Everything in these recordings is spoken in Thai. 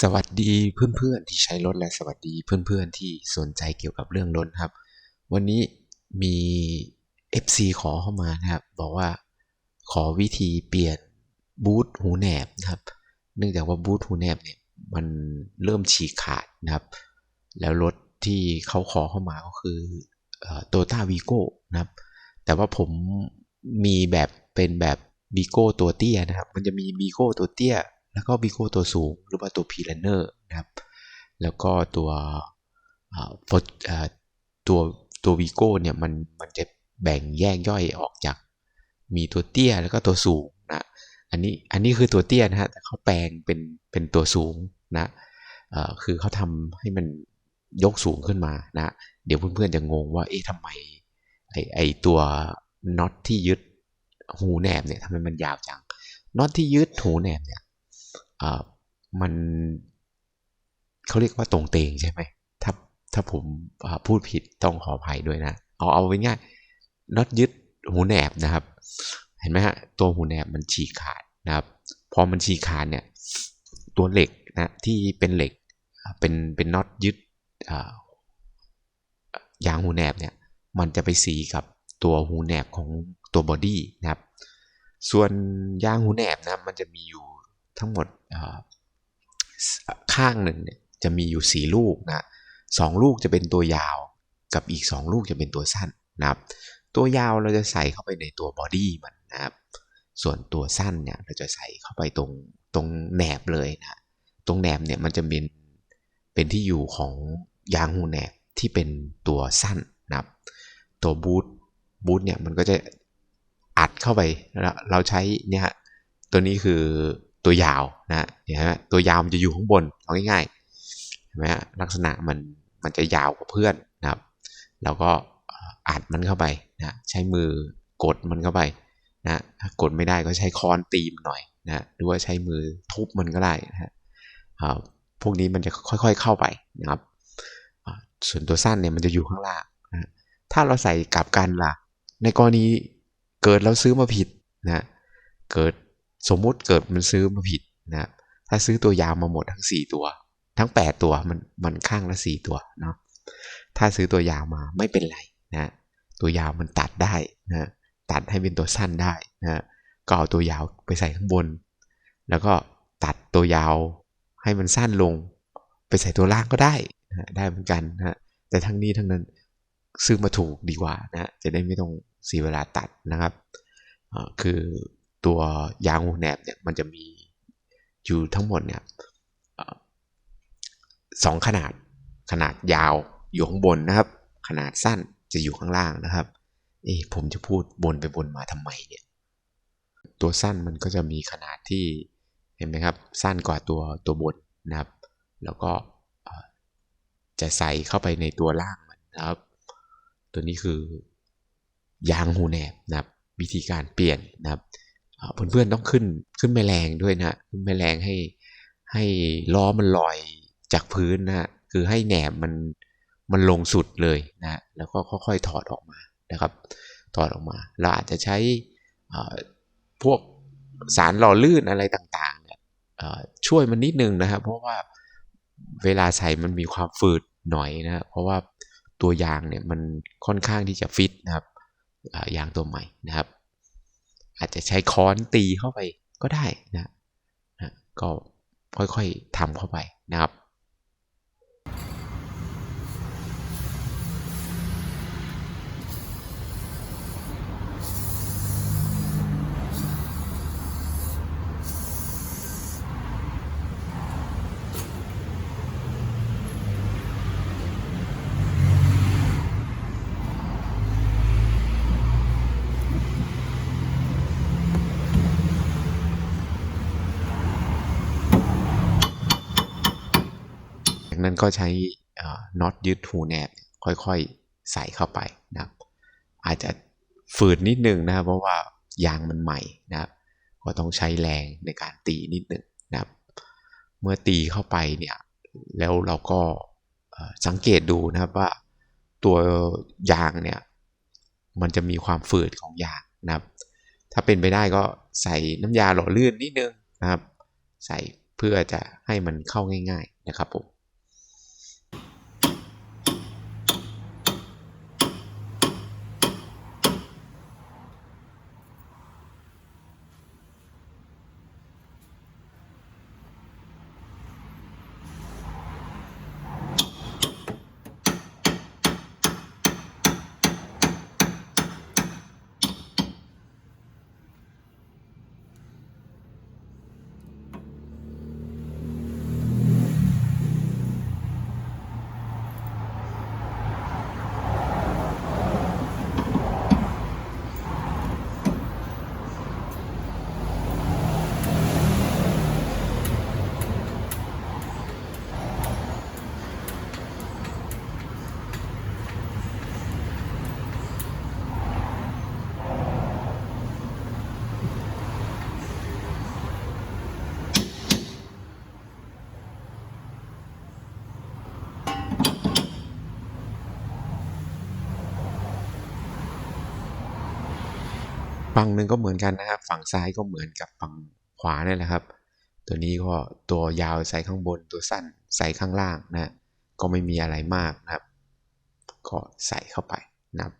สวัสดีเพื่อนๆที่ใช้รถและสวัสดีเพื่อนๆที่สนใจเกี่ยวกับเรื่องรถครับ วันนี้มี FC ขอเข้ามานะครับ บอกว่าขอวิธีเปลี่ยนบูทหูแหนบนะครับ เนื่องจากว่าบูทหูแหนบเนี่ยมันเริ่มฉีกขาดนะครับ แล้วรถที่เขาขอเข้ามาก็คือโตต้าวีโก้นะครับ แต่ว่าผมมีแบบเป็นแบบบีโก้ตัวเตี้ยนะครับ มันจะมีบีโก้ตัวเตี้ย แล้วก็บีโก้ตัวสูงหรือว่าตัวพีแลนเนอร์นะครับ แล้วก็ตัวตัวตัววีโก้เนี่ยมันมันจะแบ่งแยกย่อยออกจากมีตัวเตี้ยแล้วก็ตัวสูงนะอันนี้อันนี้คือตัวเตี้ยนะฮะแต่เขาแปลงเป็นเป็นตัวสูงนะคือเขาทำให้มันยกสูงขึ้นมานะเดี๋ยวเพื่อนๆจะงงว่าเอ๊ะทำไมไอไอตัวน็อตที่ยึดหูแหนบเนี่ยทำไมมันยาวจังน็อตที่ยึดหูแหนบเนี่ย มันเขาเรียกว่าตรงเตงใช่ไหมถ้าถ้าผมพูดผิดต้องขออภัยด้วยนะ เอาเอาไว้ง่ายน็อตยึดหูแหนบนะครับ เห็นไหมฮะตัวหูแหนบมันฉีกขาดนะครับ พอมันฉีกขาดเนี่ยตัวเหล็กนะที่เป็นเหล็กเป็นเป็นน็อตยึดยางหูแหนบเนี่ยมันจะไปสีกับตัวหูแหนบของตัวบอดี้นะครับ ส่วนยางหูแหนบนะมันจะมีอยู่ทั้งหมด ข้างหนึ่งเนี่ยจะมีอยู่ 4 ลูกนะสองลูกจะเป็นตัวยาวกับอีก 2 ลูกจะเป็นตัวสั้นนะครับ ตัวยาวเราจะใส่เข้าไปในตัวบอดี้มันนะครับ ส่วนตัวสั้นเนี่ยเราจะใส่เข้าไปตรงตรงแหนบเลยนะตรงแหนบเนี่ยมันจะเป็นเป็นที่อยู่ของยางหูแหนบที่เป็นตัวสั้นนะครับ ตัวบูทบูทเนี่ยมันก็จะอัดเข้าไปเราใช้เนี่ยตัวนี้คือ ตัวยาวนะเห็นไหมตัวยาวมันจะอยู่ข้างบนเอาง่ายๆเห็นไหมลักษณะมันมันจะยาวกว่าเพื่อนนะครับเราก็อัดมันเข้าไปนะใช้มือกดมันเข้าไปนะกดไม่ได้ก็ใช้ค้อนตีมหน่อยนะหรือว่าใช้มือทุบมันก็ได้นะพวกนี้มันจะค่อยๆเข้าไปนะครับส่วนตัวสั้นเนี่ยมันจะอยู่ข้างล่างนะถ้าเราใส่กลับกันล่ะ ในกรณีเกิดเราซื้อมาผิดนะเกิด สมมุติเกิดมันซื้อมาผิดนะถ้าซื้อตัวยาวมาหมดทั้ง 4 ตัว ทั้ง 8 ตัวมันมันข้างละ 4 ตัวเนาะถ้าซื้อตัวยาวมาไม่เป็นไรนะตัวยาวมันตัดได้นะตัดให้เป็นตัวสั้นได้นะก็เอาตัวยาวไปใส่ข้างบน แล้วก็ตัดตัวยาวให้มันสั้นลง ไปใส่ตัวล่างก็ได้นะได้เหมือนกันนะแต่ทั้งนี้ทั้งนั้นซื้อมาถูกดีกว่านะจะได้ไม่ต้องเสียเวลาตัดนะครับคือ ตัวยางหูแหนบเนี่ยมันจะมีอยู่ทั้งหมดเนี่ยสองขนาดขนาดยาวอยู่ข้างบนนะครับ ขนาดสั้นจะอยู่ข้างล่างนะครับเอ๊ผมจะพูดบนไปบนมาทำไมเนี่ยตัวสั้นมันก็จะมีขนาดที่เห็นไหมครับ สั้นกว่าตัวตัวบนนะครับ แล้วก็จะใส่เข้าไปในตัวล่างมันนะครับ ตัวนี้คือยางหูแหนบนะครับ วิธีการเปลี่ยนนะครับ เพื่อนๆต้องขึ้นขึ้นแมลงด้วยนะขึ้นแมลงให้ให้ล้อมันลอยจากพื้นนะคือให้แหนบมันมันลงสุดเลยนะแล้วก็ค่อยๆถอดออกมานะครับ ถอดออกมาเราอาจจะใช้พวกสารหล่อลื่นอะไรต่างๆเนี่ยช่วยมันนิดนึงนะครับ เพราะว่าเวลาใส่มันมีความฝืดหน่อยนะเพราะว่าตัวยางเนี่ยมันค่อนข้างที่จะฟิตนะครับยางตัวใหม่นะครับ อาจจะใช้ค้อนตีเข้าไปก็ได้นะนะก็ค่อยๆทำเข้าไปนะครับ ก็ใช้น็อตยึดหูแนบค่อยๆ ใส่เข้าไปนะครับ อาจจะฝืดนิดนึงนะครับ เพราะว่ายางมันใหม่นะครับ ก็ต้องใช้แรงในการตีนิดนึงนะครับ เมื่อตีเข้าไปเนี่ยแล้วเราก็สังเกตดูนะครับว่าตัวยางเนี่ยมันจะมีความฝืดของยางนะครับ ถ้าเป็นไปได้ก็ใส่น้ำยาหล่อลื่นนิดนึงนะครับ ใส่เพื่อจะให้มันเข้าง่าย ๆ นะครับผม ฝั่งหนึ่งก็เหมือนกันนะครับ ฝั่งซ้ายก็เหมือนกับฝั่งขวานี่แหละครับ ตัวนี้ก็ตัวยาวใส่ข้างบน ตัวสั้นใส่ข้างล่างนะก็ไม่มีอะไรมากนะครับ ก็ใส่เข้าไปนะครับ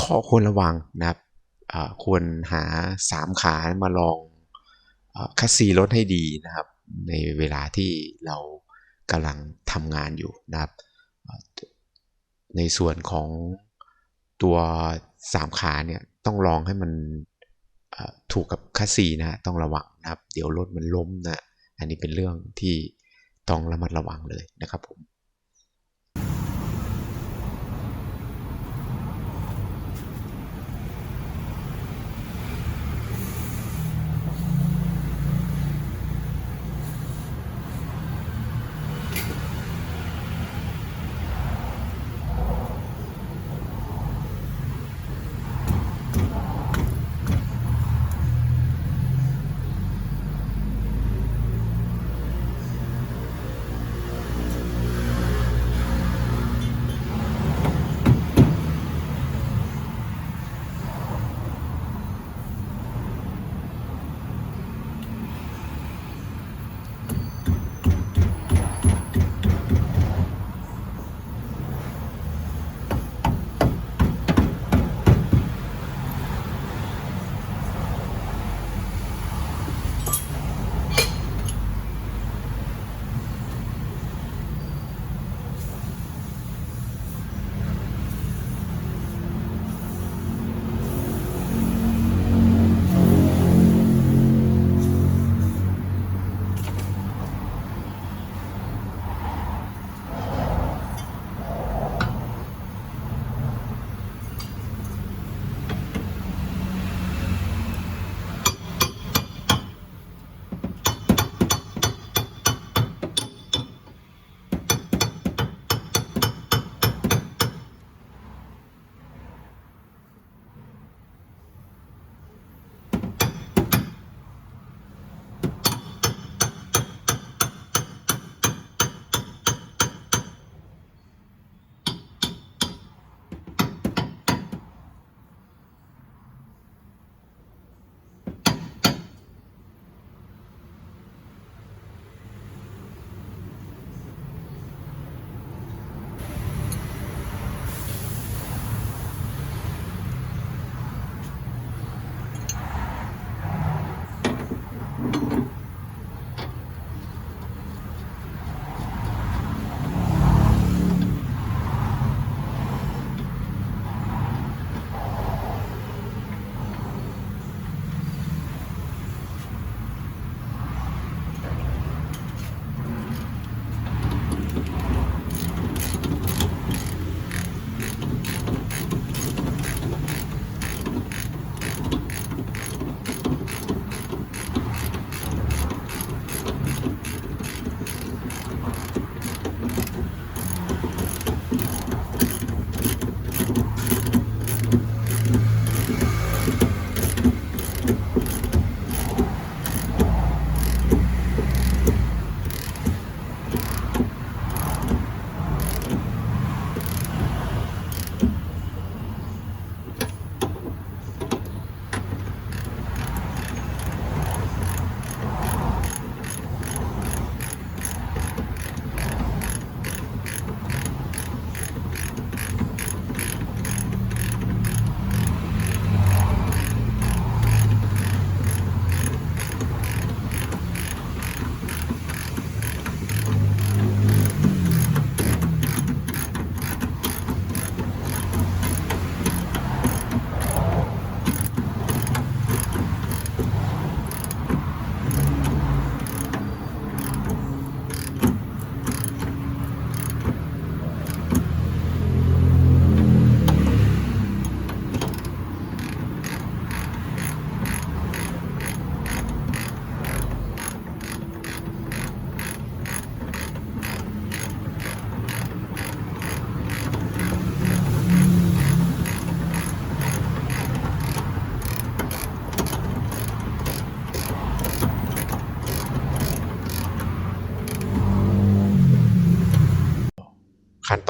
ข้อควรระวังนะครับควรหา 3 ขามาลองคัสซีรถให้ดีนะครับ ในเวลาที่เรากำลังทำงานอยู่นะครับ ในส่วนของตัว 3 ขาเนี่ย ต้องลองให้มันถูกกับคัสซีนะต้องระวังนะครับ เดี๋ยวรถมันล้มนะ อันนี้เป็นเรื่องที่ต้องระมัดระวังเลยนะครับผม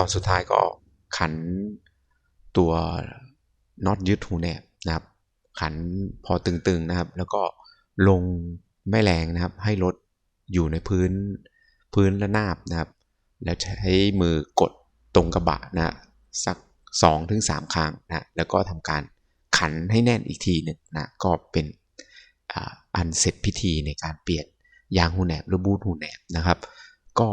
อนสุดท้ายก็ขันตัวน็อตยึดหูแหนบนะครับ ขันพอตึงๆนะครับ แล้วก็ลงแม่แรงนะครับ ให้รถอยู่ในพื้นพื้นระนาบนะครับ แล้วใช้มือกดตรงกระบะนะสัก2-3ถึงครั้งนะแล้วก็ทำการขันให้แน่นอีกทีหนึ่งนะก็เป็นอันเสร็จพิธีในการเปลี่ยนยางหูแหนบหรือบูทหูแหนบนะครับ ก็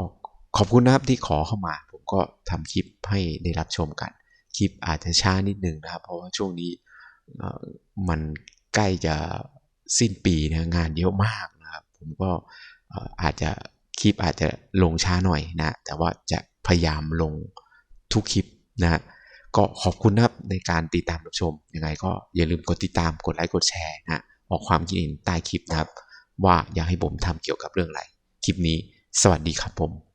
ขอบคุณนะครับที่ขอเข้ามา ก็ทำคลิปให้ได้รับชมกัน คลิปอาจจะช้านิดนึงนะครับ เพราะว่าช่วงนี้มันใกล้จะสิ้นปีนะงานเยอะมากนะครับ ผมก็อาจจะคลิปอาจจะลงช้าหน่อยนะ แต่ว่าจะพยายามลงทุกคลิปนะก็ขอบคุณนะครับในการติดตามรับชม ยังไงก็อย่าลืมกดติดตามกดไลค์กดแชร์นะออกความคิดเห็นใต้คลิปนะครับ ว่าอยากให้ผมทำเกี่ยวกับเรื่องอะไร คลิปนี้สวัสดีครับผม